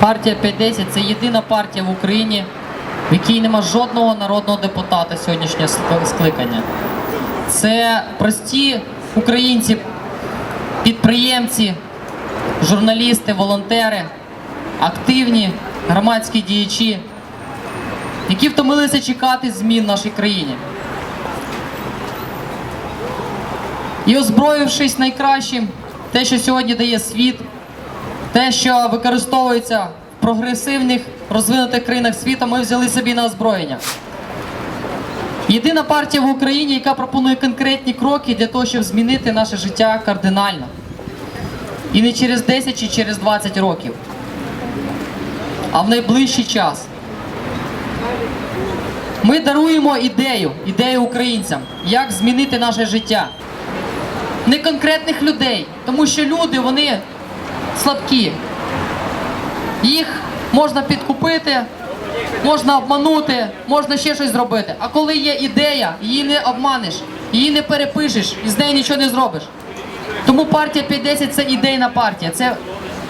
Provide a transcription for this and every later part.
Партія 510 це єдина партія в Україні, в якій нема жодного народного депутата сьогоднішнього скликання. Це прості українці, підприємці, журналісти, волонтери, активні громадські діячі, які втомилися чекати змін в нашій країні. І озброївшись найкращим, те, що сьогодні дає світ, те, що використовується в прогресивних розвинутих країнах світу, ми взяли собі на озброєння. Єдина партія в Україні, яка пропонує конкретні кроки для того, щоб змінити наше життя кардинально. І не через 10 чи через 20 років, а в найближчий час. Ми даруємо ідею, ідею українцям, як змінити наше життя. Не конкретних людей, тому що люди вони слабкі. Їх можна підкупити, можна обманути, можна ще щось зробити. А коли є ідея, її не обманеш, її не перепишеш і з нею нічого не зробиш. Тому партія 510 це ідейна партія, це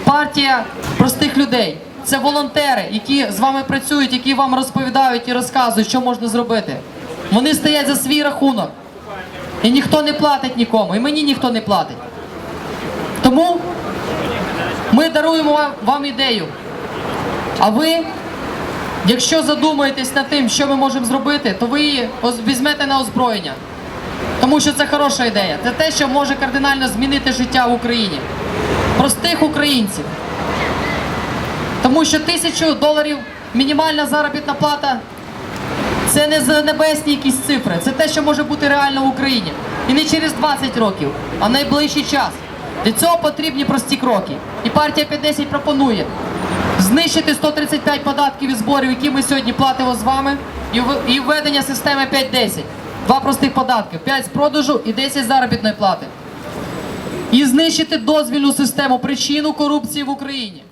партія простих людей. Це волонтери, які з вами працюють, які вам розповідають і розказують, що можна зробити. Вони стоять за свій рахунок. І ніхто не платить нікому, і мені ніхто не платить. Тому даруємо вам, вам ідею. А ви, якщо задумаєтесь над тим, що ми можемо зробити, то ви її візьмете на озброєння. Тому що це хороша ідея. Це те, що може кардинально змінити життя в Україні. Простих українців. Тому що тисячу доларів мінімальна заробітна плата це не за небесні якісь цифри, це те, що може бути реально в Україні. І не через 20 років, а найближчий час. Для цього потрібні прості кроки. І партія 50 пропонує знищити 135 податків і зборів, які ми сьогодні платимо з вами, і введення системи 5-10. Два простих податки: 5 з продажу і 10 з заробітної плати. І знищити дозвільну систему, причину корупції в Україні.